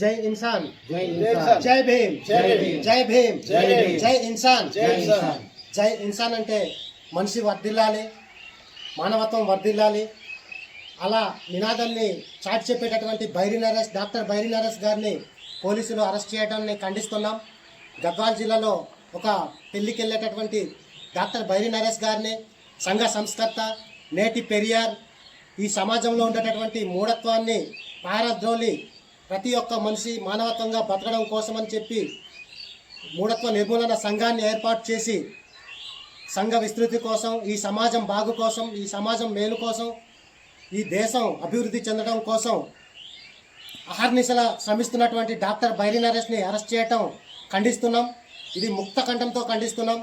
జై ఇన్సాన్. జై భీమ్. జై భీమ్. జై భీమ్. జై భీమ్. జై ఇన్సాన్. జై ఇన్సాన్. జై ఇన్సాన్ అంటే మనిషి వర్ధిల్లాలి మానవత్వం వర్ధిల్లాలి. అలా నినాదాన్ని చాటి చెప్పేటటువంటి బైరి నరేష్ డాక్టర్ బైరి నరేష్ గారిని పోలీసులు అరెస్ట్ చేయడాన్ని ఖండిస్తున్నాం. గద్వాల్ జిల్లాలో ఒక పెళ్ళికి వెళ్ళేటటువంటి డాక్టర్ బైరి నరేష్ గారిని సంఘ సంస్కర్త నేటి పెరియార్ ఈ సమాజంలో ఉండేటటువంటి మూఢత్వాన్ని పారద్రోలి ప్రతి ఒక్క మనిషి మానవత్వంగా బతకడం కోసమని చెప్పి మూఢత్వ నిర్మూలన సంఘాన్ని ఏర్పాటు చేసి సంఘ విస్తృతి కోసం ఈ సమాజం బాగు కోసం ఈ సమాజం మేలు కోసం ఈ దేశం అభివృద్ధి చెందడం కోసం అహర్నిశల శ్రమిస్తున్నటువంటి డాక్టర్ బైరి నరేష్ని అరెస్ట్ చేయటం ఖండిస్తున్నాం. ఇది ముక్త కంఠంతో ఖండిస్తున్నాం.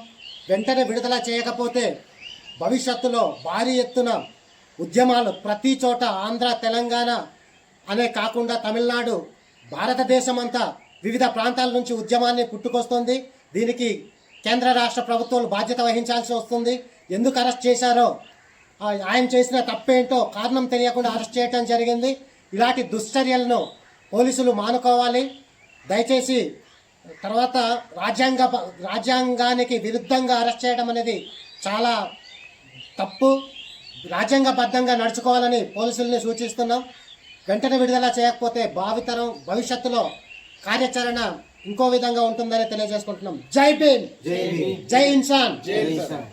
వెంటనే విడుదల చేయకపోతే భవిష్యత్తులో భారీ ఎత్తున ఉద్యమాలు ప్రతి చోట ఆంధ్ర తెలంగాణ అనే కాకుండా తమిళనాడు భారతదేశం అంతా వివిధ ప్రాంతాల నుంచి ఉద్యమాన్ని పుట్టుకొస్తుంది. దీనికి కేంద్ర రాష్ట్ర ప్రభుత్వాలు బాధ్యత వహించాల్సి వస్తుంది. ఎందుకు అరెస్ట్ చేశారో ఆయన చేసిన తప్పేంటో కారణం తెలియకుండా అరెస్ట్ చేయడం జరిగింది. ఇలాంటి దుశ్చర్యలను పోలీసులు మానుకోవాలి. దయచేసి తర్వాత రాజ్యాంగ రాజ్యాంగానికి విరుద్ధంగా అరెస్ట్ చేయడం అనేది చాలా తప్పు. రాజ్యాంగబద్ధంగా నడుచుకోవాలని పోలీసుల్ని సూచిస్తున్నాం. వెంటనే విడుదల చేయకపోతే భావితరం భవిష్యత్తులో కార్యాచరణ ఇంకో విధంగా ఉంటుందని తెలియజేసుకుంటున్నాం. జై భీమ్. జై ఇన్సాన్ జై ఇన్సాన్